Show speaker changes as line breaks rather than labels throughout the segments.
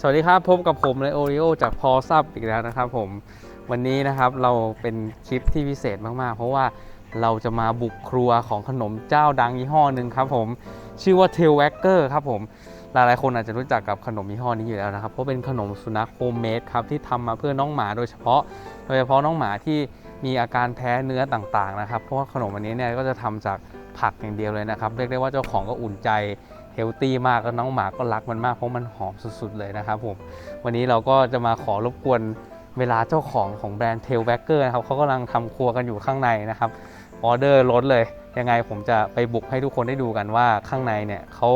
สวัสดีครับ พบกับผมในโอริโอจากพอซับอีกแล้วนะครับผมวันนี้นะครับเราเป็นคลิปที่พิเศษมาก ๆ เพราะว่าเราจะมาบุกครัวของขนมเจ้าดังยี่ห้อหนึ่งครับผมชื่อว่าเทลแวกเกอร์ครับผมหลายๆคนอาจจะรู้จักกับขนมยี่ห้อนี้อยู่แล้วนะครับ เพราะเป็นขนมสุนัขโฮมเมดครับที่ทำมาเพื่อน้องหมาโดยเฉพาะ โดยเฉพาะน้องหมาที่มีอาการแพ้เนื้อต่างๆนะครับ เพราะว่าขนมอันนี้เนี่ยก็จะทำจากผักอย่างเดียวเลยนะครับ เรียกได้ว่าเจ้าของก็อุ่นใจ เฮลตี้มากแล้วน้องหมาก็รักมันมากเพราะมันหอมสุดๆเลยนะครับผมวันนี้เราก็จะมาขอรบกวนเวลาเจ้าของของแบรนด์เทลแบเกอร์นะครับเขากำลังทำครัวกันอยู่ข้างในนะครับออเดอร์ล้นเลย ยังไงผมจะไปบุกให้ทุกคนได้ดูกันว่าข้างในเนี่ยเขา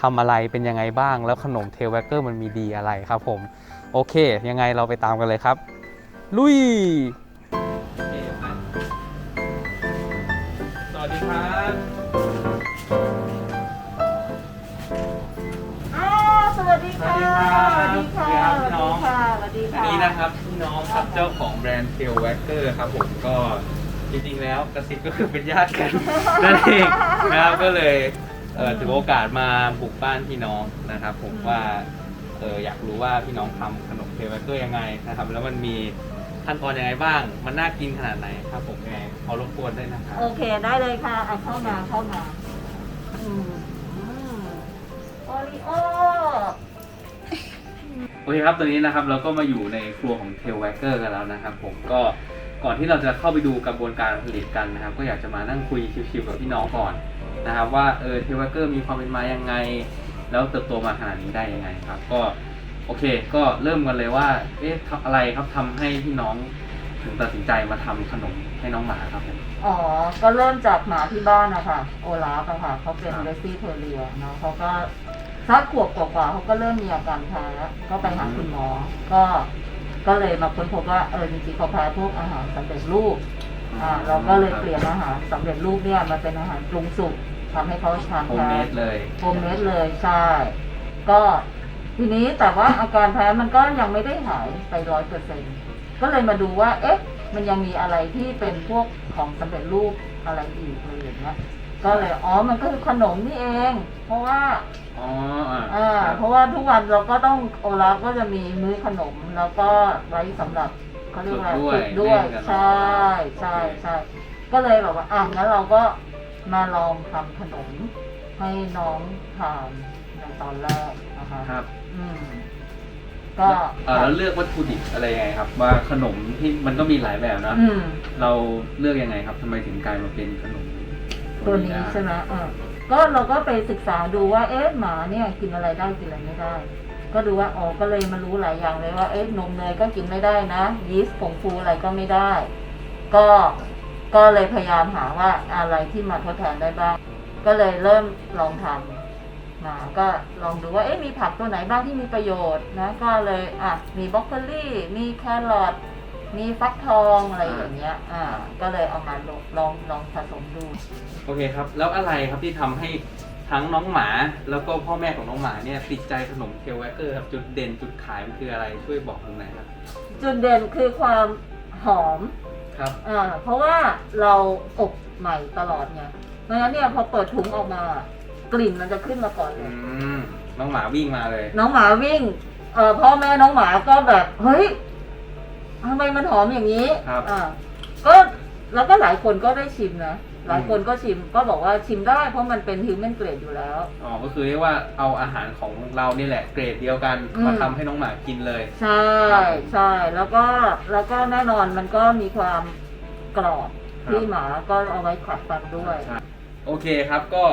ทำอะไรเป็นยังไงบ้าง แล้วขนมเทลแบเกอร์มันมีดีอะไรครับผม โอเค ยังไงเราไปตามกันเลยครับ ลุย สวัสดีค่ะสวัสดีครับ
สวัสดีค่ะ
สวัสดี
ส
ครับ
วัสดีค่ะ
อันนี้นะครับพี่น้องครับเจ้าของแบรนด์เทลแว k เกอร์ครับผมก็จริงๆแล้วกระซิบก็คือเป็นญาติกัน นั่นเองนะครับก็เลยเอ่อถือโอกาสมาบุกบ้านพี่น้องนะครับ ผมว่าเอออยากรู้ว่าพี่น้องทำขนมเทลแว k เกอร์ยังไงนะครับ แล้วมันมีขั้นตอนยังไงบ้าง มันน่ากินขนาดไหนครับผมยังไงขอรบกวนด้วยนะครับ
โอเคได้เลยค่ะอะเข้ามาเข้ามาอืมอืมโอริโอ
โอเคครับตอนนี้นะครับเราก็มาอยู่ในครัวของเทลแว k เกอร์กันแล้วนะครับ ผมก็ก่อนที่เราจะเข้าไปดูกระบวนการผลิตกันนะครับ ก็อยากจะมานั่งคุยชิวๆกับพี่น้องก่อนนะครับ ว่าเออเทลแว k เกอร์มีความเป็นมายังไง แล้วเติบโตมาขนาดนี้ได้ยังไงครับ ก็โอเค ก็เริ่มกันเลยว่าเอ๊ะอะไรครับทำให้พี่น้องถึงตัดสินใจมาทำขนมให้น้องหมาครับผม
อ๋อ ก็เริ่มจากหมาที่บ้านนะคะโอลาฟอะค่ะเขาเป็นเรซี่เทเรียเนาะเขาก็ สักขวบกว่าๆเขาก็เริ่มมีอาการแพ้ก็ไปหาคุณหมอ ก็ก็เลยมาค้นพบว่าเออจริงๆเขาแพ้พวกอาหารสำเร็จรูปอ่าเราก็เลยเปลี่ยนอาหารสำเร็จรูปเนี่ยมาเป็นอาหารปรุงสุกทำให้เขาทาน
โฮม
แพ้
เมดเลย
โฮมเมดเลยใช่ก็ทีนี้แต่ว่าอาการแพ้มันก็ยังไม่ได้หายไปร้อยเปอร์เซ็นก็เลยมาดูว่า เอ๊ะ มันยังมีอะไรที่เป็นพวกของสำเร็จรูปอะไรอีกอะไรอย่างเงี้ย ก็เลยอ๋อมันก็คือขนมนี่เอง เพราะว่า
อ๋ออ่า
อ่า
ครับ
เพราะว่าทุกวันเราก็ต้องโอลาฟก็จะมีมื้อขนมแล้วก็ไว้สำหรับเขาเรียกว่า
ฝึกด้วย
ฝึกด้วย
เล่นกับน้อง
ใช่ใช่ใช่ก็เลยแบบว่าอะงั้นเราก็มาลองทำขนมให้น้องทานในตอนแรกนะคะ
ครับ
อืมก็
เอ่อแล้วเลือกวัตถุดิบอะไรยังไงครับ ว่าขนมที่มันก็มีหลายแบบนะ
อืม
เราเลือกยังไงครับทำไมถึงกลายมาเป็นขนม
ตัวนี้ใช่ไหมอ่าก็เราก็ไปศึกษาดูว่า เอ๊ะหมาเนี่ยกินอะไรได้กินอะไรไม่ได้ ก็ดูว่าอ๋อก็เลยมารู้หลายอย่างเลยว่า เอ๊ะนมเนยก็กินไม่ได้นะยีสต์ผงฟูอะไรก็ไม่ได้ ก็ก็เลยพยายามหาว่าอะไรที่มาทดแทนได้บ้าง ก็เลยเริ่มลองทำมาก็ลองดูว่าเอ๊ะมีผักตัวไหนบ้างที่มีประโยชน์นะ ก็เลยอะมีบรอกโคลีมีแครอท มีฟักทองอะไรอย่างเงี้ย อ่า ก็เลยเอามาลองลองลองผสมดู
โอเคครับ แล้วอะไรครับที่ทำให้ทั้งน้องหมา แล้วก็พ่อแม่ของน้องหมาเนี่ยติดใจขนมเทลแวกเกอร์ครับจุดเด่นจุดขายมันคืออะไรช่วยบอกผมหน่อยครับ
จุดเด่นคือความหอม
ครับ
อ่า เพราะว่าเราอบใหม่ตลอดไงเพราะฉะนั้นเนี่ยพอเปิดถุงออกมากลิ่นมันจะขึ้นมาก่อนเล
อื
ย
มน้องหมาวิ่งมาเลย
น้องหมาวิ่ง เอ่อพ่อแม่น้องหมาก็แบบ เฮ้ย ทำไมมันหอมอย่างนี้
ครับ
อ่าก็แล้วก็หลายคนก็ได้ชิมนะ หลายคนก็ชิมก็บอกว่าชิมได้เพราะมันเป็นฮิวแมนเกรดอยู่แล้ว
อ๋อ ก็คือเรียกว่าเอาอาหารของเรานี่แหละเกรดเดียวกัน
อืม
มาทำให้น้องหมากินเลย
ใช่ใช่แล้วก็แล้วก็แน่นอนมันก็มีความกรอบ
ครับ
ที่หมาก็เอาไว้ขัดฟันด้วย
ใช่โอเคครับก็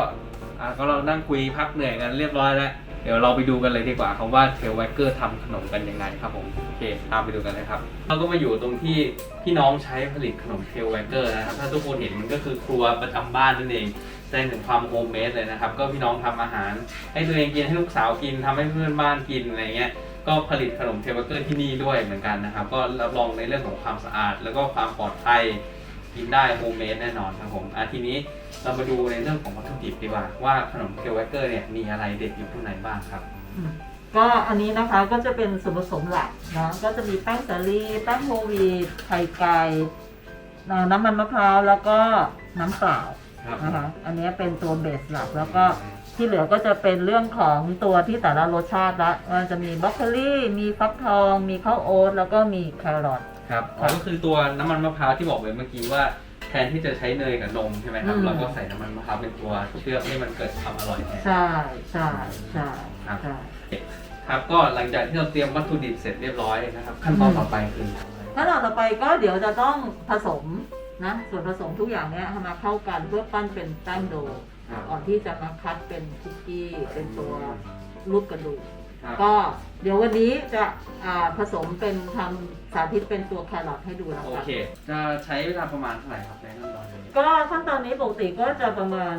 อ่าก็เรานั่งคุยพักเหนื่อยกันเรียบร้อยแล้ว เดี๋ยวเราไปดูกันเลยดีกว่าครับว่าเทลแวกเกอร์ทำขนมกันยังไงครับผมโอเคตามไปดูกันเลยครับ เราก็มาอยู่ตรงที่พี่น้องใช้ผลิตขนมเทลแวกเกอร์นะครับถ้าทุกคนเห็นมันก็คือครัวประจำบ้านนั่นเองแสดงถึงความโฮมเมดเลยนะครับ ก็พี่น้องทำอาหาร ให้ตัวเองกินให้ลูกสาวกินทำให้เพื่อนบ้านกินอะไรเงี้ยก็ผลิตขนมเทลแวกเกอร์ที่นี่ด้วยเหมือนกันนะครับ ก็รับรองในเรื่องของความสะอาด แล้วก็ความปลอดภัย กินได้โฮมเมดแน่นอนครับผมอะทีนี้เรามาดูในเรื่องของวัตถุดิบดีกว่า ว่าขนมเทลแวกเกอร์เนี่ยมีอะไรเด็ดอยู่ข้างในบ้างครับ
อืมก็อันนี้นะคะก็จะเป็นส่วนผสมหลักนะก็จะมีแป้งสาลีแป้งโฮลวีตไข่ไก่เอ่อน้ำมันมะพร้าวแล้วก็น้ำเปล่า
ครับ
นะคะอันนี้เป็นตัวเบสหลักแล้วก็ที่เหลือก็จะเป็นเรื่องของตัวที่แต่ละรสชาติละมันจะมีบล็อกโคลี่ มีฟักทอง มีข้าวโอ๊ตแล้วก็มีแครอท
ครับอ๋อก็คือตัวน้ำมันมะพร้าวที่บอกไปเมื่อกี้ว่าแทนที่จะใช้เนยกับนมใช่ไหมครับ
อืม
เราก็ใส่น้ำมันมะพร้าวเป็นตัวเชื่อมให้มันเกิดความอร่อยแทน
ใช่ใช่ใช่
ครับ
ใช่
ครับก็หลังจากที่เราเตรียมวัตถุดิบเสร็จเรียบร้อยนะครับ ขั้นตอนต่อไปคือ
ขั้นตอนต่อไปก็เดี๋ยวจะต้องผสมนะส่วนผสมทุกอย่างเนี้ยให้มาเข้ากันเพื่อปั้นเป็นแป้งโด
ครับ
ก่อนที่จะมาคัดเป็นคุกกี้เป็นตัวลูกกระดูก
ครับ
ก็เดี๋ยววันนี้จะอ่าผสมเป็นทำสาธิตเป็นตัวแครอทให้ดูแล้ว
โอ
กัน
เค จะใช้เวลาประมาณเท่าไหร่ครับในขั้นตอนนี้
ก็ขั้นตอนนี้ปกติก็จะประมาณ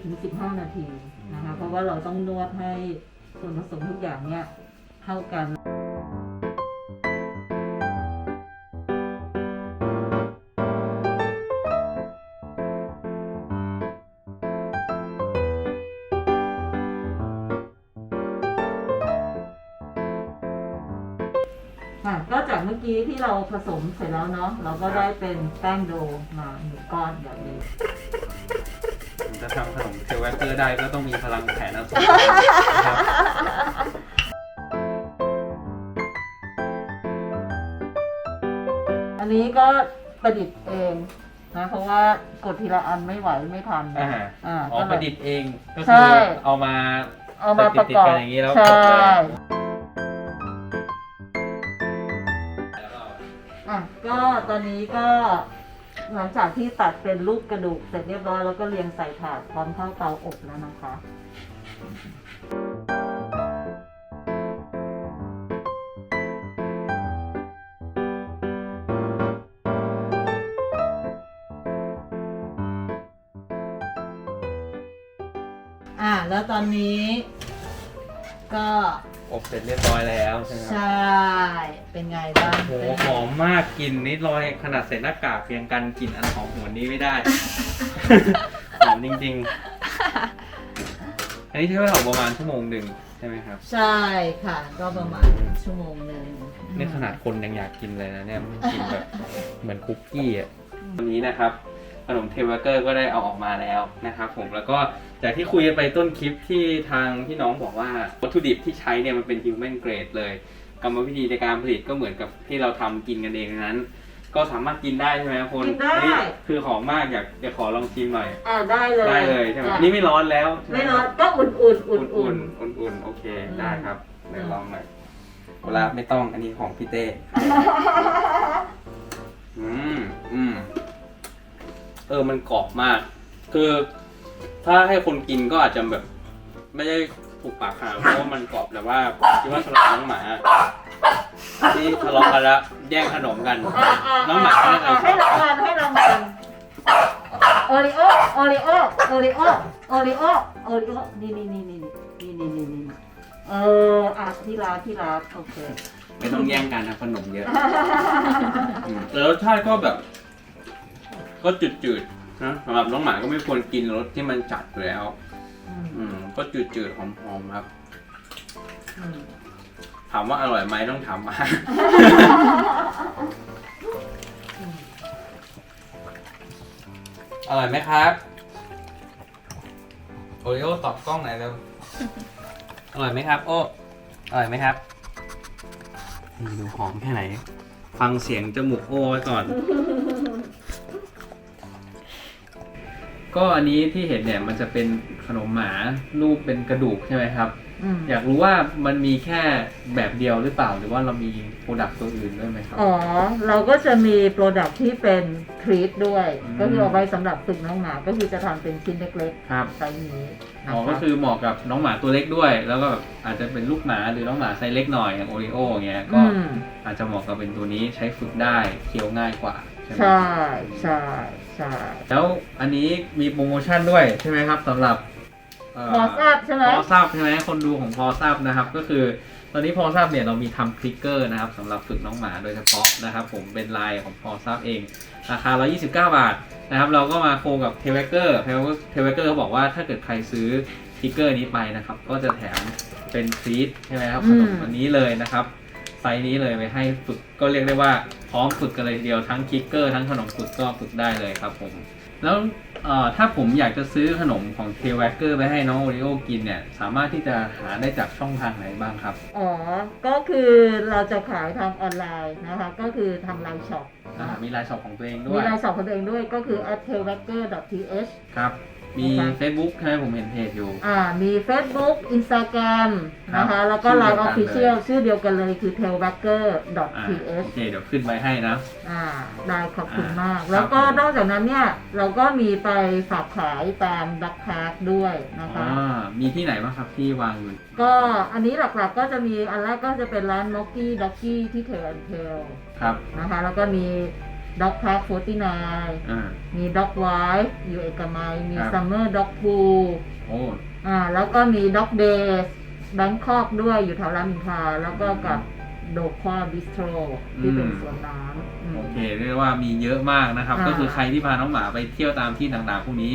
10-15 นาทีนะคะ เพราะว่าเราต้องนวดให้ส่วนผสมทุกอย่างเนี้ยเข้ากัน ก็จากเมื่อกี้ที่เราผสมเสร็จแล้วเนาะเราก็ได้เป็นแป้งโดมาหนึ่งก้อนแบบนี้
ผมจะทำขนมเทลแวคเกอร์ได้ก็ต้องมีพลังแขนอันสูงนะครับ
อันนี้ก็ประดิษฐ์เองนะเพราะว่ากดทีละอันไม่ไหวไม่ทัน
อ่า
อ่า
อ๋อ
ก็เลย
ประดิษฐ์เองก็
ใช่
คือเอามา
เอามาประ
ติด
กอบ
ๆกันอย่างนี้แล้ว
ใช่ อะก็ตอนนี้ก็หลังจากที่ตัดเป็นลูกกระดูกเสร็จเรียบร้อยแล้วก็เรียงใส่ถาดพร้อมเข้าเตาอบแล้วนะคะอะแล้วตอนนี้ ก็
อบเสร็จเรียบร้อยแล้วใช่ไหมค
ใช
รับ่
เป็นไงบ้าง
โอ้โหหอมมากกลิ่นนี่ลอยขนาดใส่หน้ากากเพียงกันกลิ่นอันหอมหวนนี้ไม่ได้ หอมจริงๆ อันนี้ใช้เวลาอบประมาณชั่วโมงหนึ่งใช่ไหมครับ
ใช่ค่ะ ก็ประมาณชั่วโมงหนึ่ง
นี่ขนาดคนยังอยากกินเลยนะเนี่ยมันกินแบบ เหมือนคุกกี้อะวันนี้นะครับ ขนมเทมเบอร์เกอร์ก็ได้เอาออกมาแล้วนะครับผมแล้วก็จากที่คุยกันไปต้นคลิปที่ทางพี่น้องบอกว่าวัตถุดิบที่ใช้เนี่ยมันเป็น human grade เลยกรรมวิธีในการผลิตก็เหมือนกับที่เราทำกินกันเองนั้น ก็สามารถกินได้ใช่ไหมครับคุณ
กินได้
อันี้คือหอมมากอยากอยากขอลองชิมหน่อย
อ่าได้เลย
ได้เลยใช่ไหม
อะ
อันนี่ไม่ร้อนแล้วใช่ห
ไม่ร้อนก็อุ่นอุ่นๆ อุ่น
อุ่
อุ่
น
น
ๆอุ่นๆโอเค
อืม
ได้ครับเดี๋ยวลองหน่อยเวลาไม่ต้องอันนี้ของพี่เต้ อืมอืม เออมันกรอบมาก คือถ้าให้คนกินก็อาจจะแบบ ไม่ได้ถูกปากขนาดนั้นเพราะว่ามันกรอบแต่ว่าคิดว่าสำหรับน้องหมาที่ทะเลาะกันแล้วแย่งขนมกัน
อะอะ
น้องหมา
อะ
ก็
อะ
จะ
ให้รางวัลให้รางวัลโอริโอโอริโอโอริโอโอริโอโอริโอนี่นี่นี่นี่นี่นี่นี่นี่เอออะที่รักที่รักโอเค
ไม่ต้องแย่งกันนะขนมเยอะอืมแต่รสชาติก็แบบ ก็จืดๆนะสำหรับน้องหมาก็ไม่ควรกินรสที่มันจัดอยู่แล้ว
อืม
อืม ก็จืดๆหอมๆครับ
อืม
ถามว่าอร่อยไหมต้องถามมา อร่อยไหมครับ โอริโอตอบกล้องหน่อยเร็ว อร่อยไหมครับ โอ้อร่อยไหมครับนี่ดูหอมแค่ไหน ฟังเสียงจมูกโอ้ไว้ก่อน ก็อันนี้ที่เห็นเนี่ยมันจะเป็นขนมหมารูปเป็นกระดูกใช่ไหมครับ
อืม
อยากรู้ว่ามันมีแค่แบบเดียวหรือเปล่า หรือว่าเรามีโปรดักต์ตัวอื่นด้วยไหมครับ
อ๋อ เราก็จะมีโปรดักที่เป็นทรีตด้วย
อืม
ก็คือเอาไว้สำหรับฝึกน้องหมาก็คือจะทำเป็นชิ้นเล็ก
ครับ
ๆไซส์นี้นะ
อ๋อ
คะ
ก็คือเหมาะกับน้องหมาตัวเล็กด้วย แล้วก็แบบอาจจะเป็นลูกหมาหรือน้องหมาไซส์เล็กหน่อยอย่างโอริโออย่างเงี้ยก็
อืม
อาจจะเหมาะกับเป็นตัวนี้ใช้ฝึกได้เคี้ยวง่ายกว่า ใช่ไหม
ใช่ใช่ใช่
แล้วอันนี้มีโปรโมชั่นด้วยใช่ไหมครับสำหรับเพ
อทราบใช่ไหม
พอทราบใช่ไหมคนดูของพอทราบนะครับ ก็คือ ตอนนี้พอทราบเนี่ยเรามีทำคลิกเกอร์นะครับสำหรับฝึกน้องหมาโดยเฉพาะนะครับ ผมเป็นลายของพอทราบเอง ราคา 129 บาทนะครับ เราก็มาโคกับเทเวเกอร์เทเวเกอร์เขาบอกว่าถ้าเกิดใครซื้อคลิกเกอร์นี้ไปนะครับ ก็จะแถมเป็นทรีตใช่ไหมครับขนมอันนี้เลยนะครับ ไซส์นี้เลยไปให้ฝึกก็เรียกได้ว่าพร้อมฝึกกันเลยทีเดียวทั้งคลิกเกอร์ทั้งขนมฝึกก็ฝึกได้เลยครับผม แล้วเอ่อถ้าผมอยากจะซื้อขนมของเทลแวกเกอร์ไปให้น้องโอริโอกินเนี่ย สามารถที่จะหาได้จากช่องทางไหนบ้างครับ
อ๋อ ก็คือเราจะขายทางออนไลน์นะคะ ก็คือทางไลน์ช็อป
อ่ามีไลน์ช็อปของตัวเองด้
มี
วย
ไลน์ช็อปของตัวเองด้วยก็คือ at tailwacker.th
ครับ มี
นะคะ
Facebook ใช่ไหมผมเห็นเพจอยู่
อ่ามี Facebook Instagram
ครับ
นะคะแล้วก็
ชื่อ
Line
เดียวกัน
Official ชื่อเดียวกันเลยคือ
อ่า
tailwacker.th
โอเค เดี๋ยวขึ้นไว้ให้นะ
อ่าได้ขอบคุณ
อ่าม
มาก
ครับ
แล้วก็
ผม
นอกจากนั้นเนี่ย เราก็มีไปฝากขายตามดักพาร์คด้วยนะคะ
อ่ามีที่ไหนบ้างครับที่วางอยู่
ก็อันนี้หลักๆก็จะมีอันแรกก็จะเป็นร้านม็อกกี้ด็อกกี้ที่เทลเทล
ครับ
นะคะ แล้วก็มี ด็อกพาร์ค49
อ่า
มีด็อกไวท์อยู่เอกมัย มี
ครับ
ซัมเมอร์ด็อกพู
โอ้
อ่าแล้วก็มีด็อกเดย์แบงคอกด้วยอยู่แถวรามอินทราแล้วก็กับโดคอบิสโตรที่เป็นสวนน้ำอืม
โอเคเรียกว่ามีเยอะมากนะครับ
อ่า
ก็คือใครที่พาน้องหมาไปเที่ยวตามที่ต่างๆพวกนี้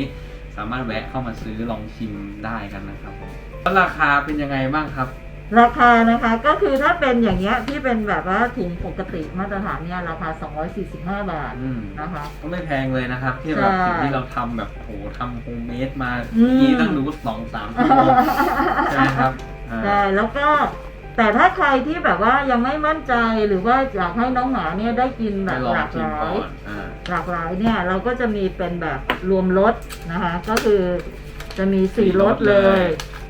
สามารถแวะเข้ามาซื้อลองชิมได้กันนะครับผมแล้วราคาเป็นยังไงบ้างครับ
ราคานะคะก็คือถ้าเป็นอย่างเงี้ยที่เป็นแบบว่าถุงปกติมาตรฐานเนี่ยราคา 245 บาท
อืม
นะคะ
ก็ไม่แพงเลยนะครับ ที่แบบ
ใช่
สิ่งที่เราทำแบบโหทำโฮมเมดมา
อืม
ที่ตั้งรู้สองสามชั่วโมงใช่ไหมครับอ่า
ใช่แล้วก็แต่ถ้าใครที่แบบว่ายังไม่มั่นใจหรือว่าอยากให้น้องหมาเนี่ยได้กินแบ
ไป
บ
ลอง
หลาก
ชิ
ห
ม
ลา
ก่อย นอ่า
หลากหลายเนี่ยเราก็จะมีเป็นแบบรวมรสนะคะ ก็คือจะมีสี่รสเลย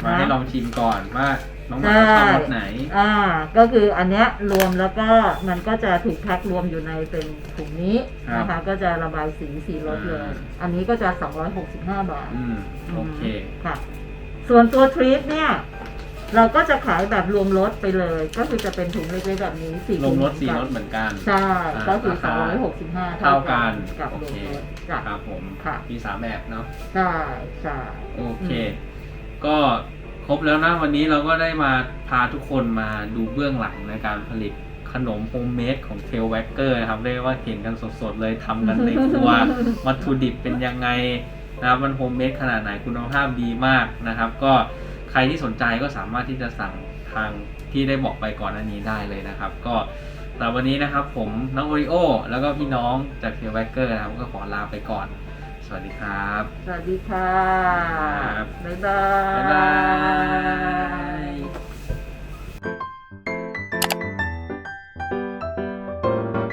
มาให้
นะ
ลองชิมก่อนว่า น้องหมาชอบรสไหน
อ่า ก็คืออันเนี้ยรวมแล้วก็มันก็จะถูกแพ็ครวมอยู่ในเป็นถุงนี้นะ
ครั
คะ
บ
ก็จะระบายสีสีรสเลย
อ่า
อันนี้ก็จะ 265 บาท
อืมโอเค
ค่ะ ส่วนตัวทรีตเนี่ย เราก็จะขายแบบรวมรสไปเลย ก็คือจะเป็นถุงเล็กๆแบบนี้สี่
ลงรถ
ถุ
สี่
กัน
รถเหมือนกัน
ใช่
อ่า
ก็คือ
ราคา
265
เท่ากัน
กับ
โอ
รว
เค
มรสจ้ะ
ครับผม
ค่ะ
มีสามแบบเนาะ
ใช่ใช่
โอเค
อืม
ก็ ครบแล้วนะวันนี้เราก็ได้มาพาทุกคนมาดูเบื้องหลังในการผลิตขนมโฮมเมดของเทลแวกเกอร์นะครับเรียกว่าเห็นกันสดๆเลยทำกันในครัว วัตถุดิบเป็นยังไงนะครับมันโฮมเมดขนาดไหนคุณภาพดีมากนะครับ ก็ใครที่สนใจก็สามารถที่จะสั่งทางที่ได้บอกไปก่อนอันนี้ได้เลยนะครับ ก็สำหรับวันนี้นะครับผมน้องโอริโอแล้วก็พี่น้องจากเทลแวกเกอร์นะครับก็ขอลาไปก่อน วัสดีครับ
สวัสดีค่ะ
ครับ
บ๊ายบา
บ๊ายบายย